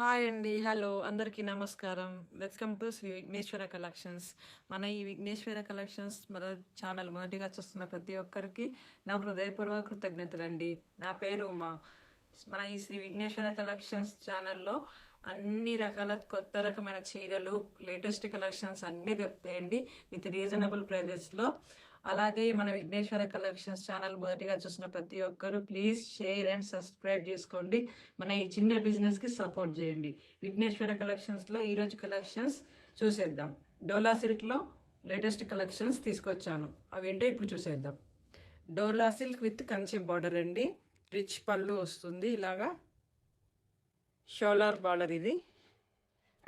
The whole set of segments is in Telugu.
హాయ్ అండి. హలో. అందరికీ నమస్కారం. Welcome to Shri Vighneshwara collections. మన ఈ విఘ్నేశ్వర కలెక్షన్స్ మన ఛానల్ మొదటిగా చూస్తున్న ప్రతి ఒక్కరికి నా హృదయపూర్వక కృతజ్ఞతలు అండి నా పేరు ఉమా. మన ఈ శ్రీ విఘ్నేశ్వర కలెక్షన్స్ ఛానల్లో అన్ని రకాల కొత్త రకమైన చీరలు లేటెస్ట్ కలెక్షన్స్ అన్నీ దొరుకుతాయండి. విత్ రీజనబుల్ ప్రైజెస్లో అలాగే మన విఘ్నేశ్వర కలెక్షన్స్ ఛానల్ మొదటిగా చూసిన ప్రతి ఒక్కరు ప్లీజ్ షేర్ అండ్ సబ్స్క్రైబ్ చేసుకోండి. మన ఈ చిన్న బిజినెస్కి సపోర్ట్ చేయండి. విఘ్నేశ్వర కలెక్షన్స్లో ఈరోజు కలెక్షన్స్ చూసేద్దాం. డోలా సిల్క్లో లేటెస్ట్ కలెక్షన్స్ తీసుకొచ్చాను. అవేంటో ఇప్పుడు చూసేద్దాం. Dola silk with Kanchi border అండి. రిచ్ పళ్ళు వస్తుంది ఇలాగా. షోలార్ బార్డర్ ఇది.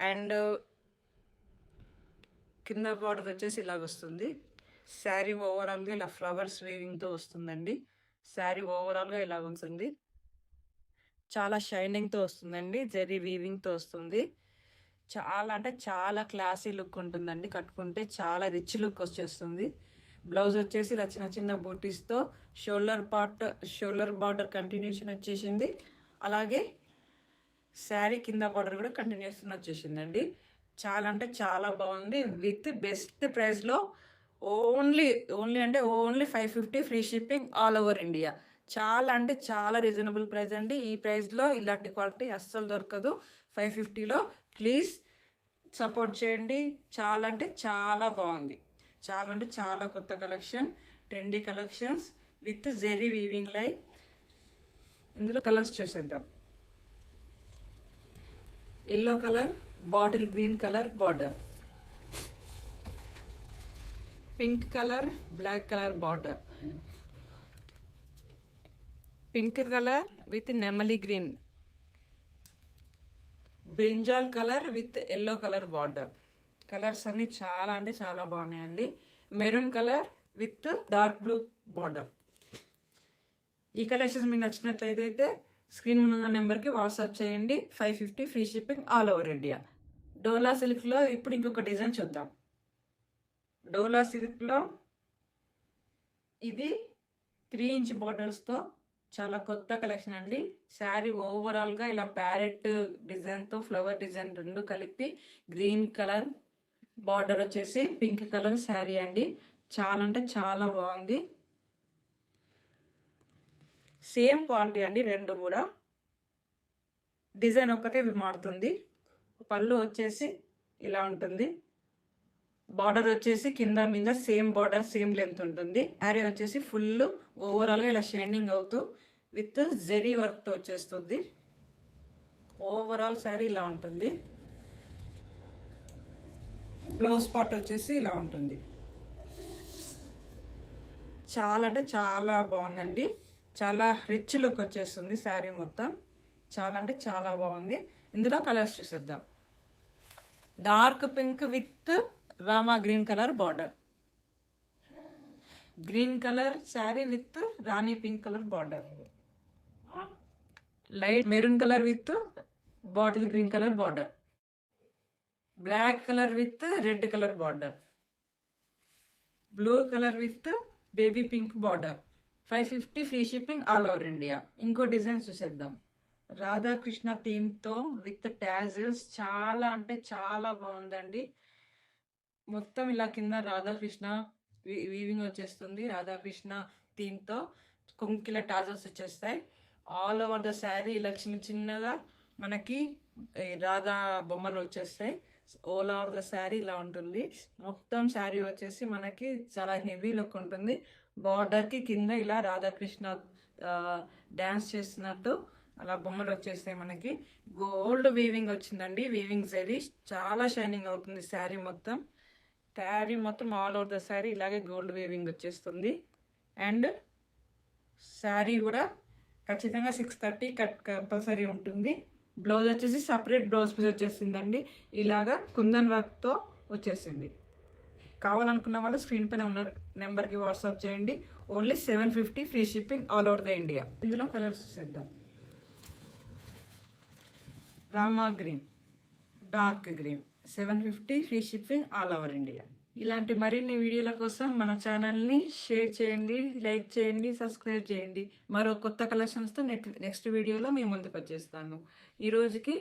అండ్ కింద బార్డర్ వచ్చేసి ఇలాగ వస్తుంది. శారీ ఓవరాల్గా ఇలా ఫ్లవర్స్ వీవింగ్తో వస్తుందండి. శారీ ఓవరాల్గా ఇలా ఉంటుంది. చాలా షైనింగ్తో వస్తుందండి. జరీ వీవింగ్తో వస్తుంది. చాలా అంటే చాలా క్లాసీ లుక్ ఉంటుందండి. కట్టుకుంటే చాలా రిచ్ లుక్ వచ్చేస్తుంది. బ్లౌజ్ వచ్చేసి ఇలా చిన్న చిన్న బూటీస్తో shoulder part shoulder border continuation వచ్చేసింది. అలాగే శారీ కింద బార్డర్ కూడా కంటిన్యూషన్ వచ్చేసిందండి. చాలా అంటే చాలా బాగుంది. విత్ బెస్ట్ ప్రైస్లో ఓన్లీ ఓన్లీ అంటే only five fifty free shipping all over India చాలా అంటే చాలా రీజనబుల్ ప్రైస్ అండి. ఈ ప్రైస్లో ఇలాంటి క్వాలిటీ అస్సలు దొరకదు. ఫైవ్ ఫిఫ్టీలో ప్లీజ్ సపోర్ట్ చేయండి. చాలా అంటే చాలా బాగుంది. చాలా అంటే చాలా కొత్త collection trendy collections with zari weaving లై ఇందులో కలర్స్ చూసేద్దాం. Yellow colour bottle green colour border pink colour black colour border pink colour with నెమలి green brinjal colour with yellow colour border colours అన్ని చాలా అంటే చాలా బాగున్నాయండి. Maroon colour with dark blue border ఈ కలెక్షన్స్ మీకు నచ్చినట్లయితే స్క్రీన్ ఉన్న నెంబర్కి వాట్సాప్ చేయండి. Five fifty free shipping all over India. Dola సిల్క్లో ఇప్పుడు ఇంకొక డిజైన్ చూద్దాం. డోలా సిల్క్లో ఇది త్రీ ఇంచ్ బార్డర్స్తో చాలా కొత్త కలెక్షన్ అండి. శారీ ఓవరాల్గా ఇలా ప్యారెట్ డిజైన్తో ఫ్లవర్ డిజైన్ రెండు కలిపి గ్రీన్ కలర్ బార్డర్ వచ్చేసి పింక్ కలర్ శారీ అండి. చాలా అంటే చాలా బాగుంది. సేమ్ క్వాలిటీ అండి రెండు కూడా. డిజైన్ ఒక్కటే మారుతుంది. పళ్ళు వచ్చేసి ఇలా ఉంటుంది. బార్డర్ వచ్చేసి కింద మీద సేమ్ బార్డర్ సేమ్ లెంత్ ఉంటుంది. హ్యారీ వచ్చేసి ఫుల్ ఓవరాల్గా ఇలా షైనింగ్ అవుతూ విత్ జెరీ వర్క్తో వచ్చేస్తుంది. ఓవరాల్ శారీ ఇలా ఉంటుంది. బ్లౌజ్ పార్ట్ వచ్చేసి ఇలా ఉంటుంది. చాలా అంటే చాలా బాగుందండి. చాలా రిచ్ లుక్ వచ్చేస్తుంది శారీ మొత్తం. చాలా అంటే చాలా బాగుంది. ఇందులో కలర్స్ చూసేద్దాం. Dark pink with Rama green colour border green colour sari with Rani pink colour border light maroon colour with bottle green colour border black colour with red colour border blue colour with baby pink border five fifty free shipping all over India. ఇంకో డిజైన్స్ చూసేద్దాం. రాధాకృష్ణ థీమ్తో విత్ ట్యాజిల్స్ చాలా అంటే చాలా బాగుందండి. మొత్తం ఇలా కింద రాధాకృష్ణ వీవింగ్ వచ్చేస్తుంది. రాధాకృష్ణ థీమ్తో కుంకిల టాజల్స్ వచ్చేస్తాయి. ఆల్ ఓవర్ ద శారీ ఇలా చిన్న చిన్నగా మనకి ఈ రాధా బొమ్మలు వచ్చేస్తాయి. ఆల్ ఓవర్ ద శారీ ఇలా ఉంటుంది. మొత్తం శారీ వచ్చేసి మనకి చాలా హెవీ లుక్ ఉంటుంది. బార్డర్కి కింద ఇలా రాధాకృష్ణ డ్యాన్స్ చేస్తున్నట్టు అలా బొమ్మలు వచ్చేస్తాయి మనకి. గోల్డ్ వీవింగ్ వచ్చిందండి. వీవింగ్ శారీ చాలా షైనింగ్ అవుతుంది శారీ మొత్తం. శారీ మొత్తం ఆల్ ఓవర్ ద శారీ ఇలాగే గోల్డ్ వీవింగ్ వచ్చేస్తుంది. అండ్ శారీ కూడా ఖచ్చితంగా సిక్స్ థర్టీ కట్ కంపల్సరీ ఉంటుంది. బ్లౌజ్ వచ్చేసి సపరేట్ బ్లౌజ్ పీస్ వచ్చేసిందండి. ఇలాగా కుందన్ వర్క్తో వచ్చేసింది. కావాలనుకున్న వాళ్ళు స్క్రీన్ పైన ఉన్న నెంబర్కి వాట్సాప్ చేయండి. Only seven fifty free shipping all over the India. ఇందులో కలర్స్ చూసేద్దాం. Rama green dark green. Seven fifty free shipping all over India. ఇలాంటి మరిన్ని వీడియోల కోసం మన ఛానల్ని షేర్ చేయండి లైక్ చేయండి సబ్స్క్రైబ్ చేయండి. మరో కొత్త కలెక్షన్స్తో నెక్స్ట్ నెక్స్ట్ వీడియోలో మేము ముందుకు వచ్చేస్తాను. ఈరోజుకి